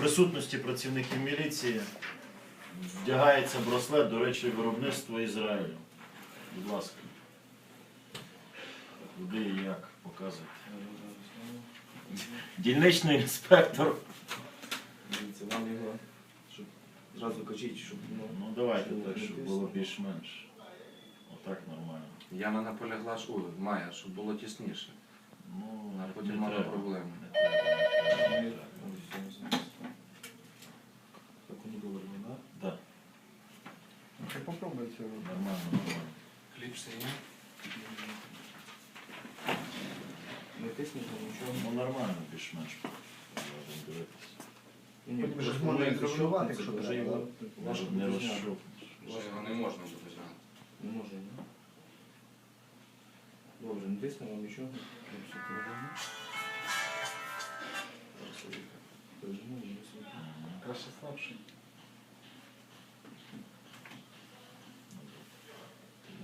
присутності працівників міліції вдягається браслет, до речі, виробництва Ізраїлю. Будь ласка. Куди і як показуйте. Дільничний інспектор. Дивіться, вам його, щоб зразу кажіть, щоб ну, Ну давайте так, щоб було більш-менш. Отак нормально. Яна наполягла, що має, щоб було тісніше. Ну, А не потім мала треба. проблеми. Не треба, не треба. Як вони говорили, да? Да, Ти попробуйте. нормально, нормально. Кліпси є? Не тисніть, нічого. Ну нормально більш-менш. Можемо дивитися. Ні, ні, Потім просто ж можна воно і зруйнувати, защовкнеться, якщо вже треба, його да? важко Не буде зняти. розшовкнеш. Вже його не можна буде зняти. Не може, ні? Добре, не тиснемо нічого. Я все переверну. Зараз я їх прижму і не сюди. Мгм. Краще слабший.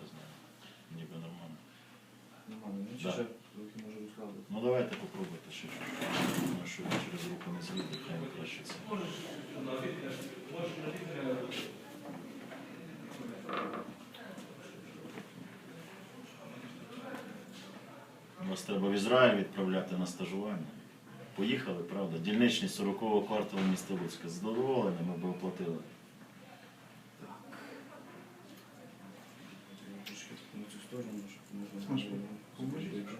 Я знаю. Ніби нормально. Нормально, ну чи Да. ще руки може розслабити. Ну давайте попробуйте ще щось. Думаю, що через руку не злізе, хай не краще це. Вас треба в Ізраїль відправляти на стажування. Поїхали, правда? Дільничний 40-го кварталу міста Луцька. Задоволені, ми б оплатили. Трошки на цю сторону, щоб можна було поможіть. зробити.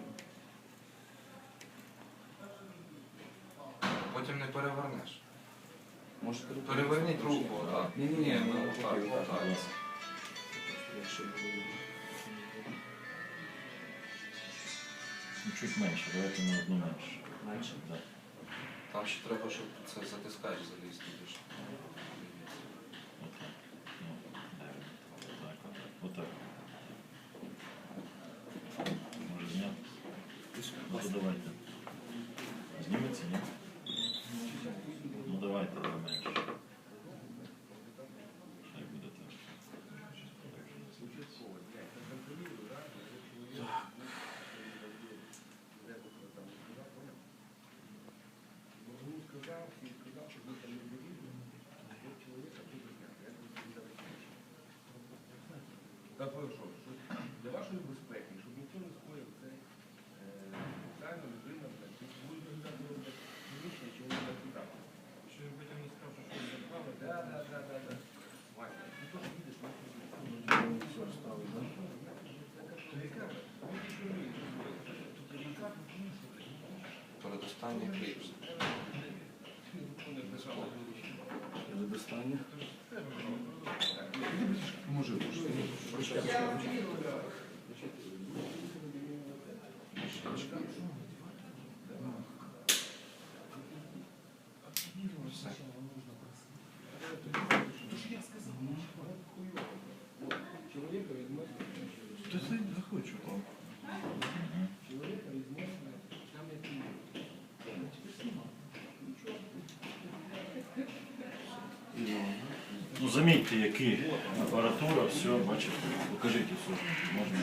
Потім не перевернеш. Можете руку Переверніть руку, отак. Ні, ні, ні, Ні, ну, ну, отак, так, отак. Ну, чуть менше, давайте на одну менше. Менше? Да. Там ще треба, щоб це затискач залізти. дуже. Отак. Ну. Отак, отак. Отак. Може зняти? Ну то давайте. Зніметься, ні? Ну давайте менше. Хай буде так. Та прошу, що для вашої безпеки, щоб ніхто не скоїв це спеціально людина, приміщення, чи вони так. Що він потім не сказав, що щось заправили, да, да, да, да, да. Ваня, ну то ж їдеш, ну Ну, все розставили, да? то яка, Та це не захочу. Ну замітьте, які апаратура, все, бачите. Покажіть все. Можна,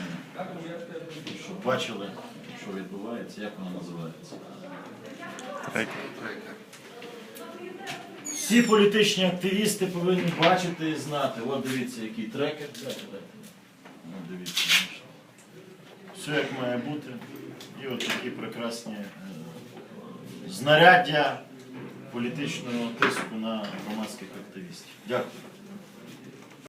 щоб бачили, що відбувається, як воно називається. Всі політичні активісти повинні бачити і знати. От дивіться, який трекер. От дивіться. Все як має бути. І от такі прекрасні е, знаряддя політичного тиску на громадських активістів. Дякую.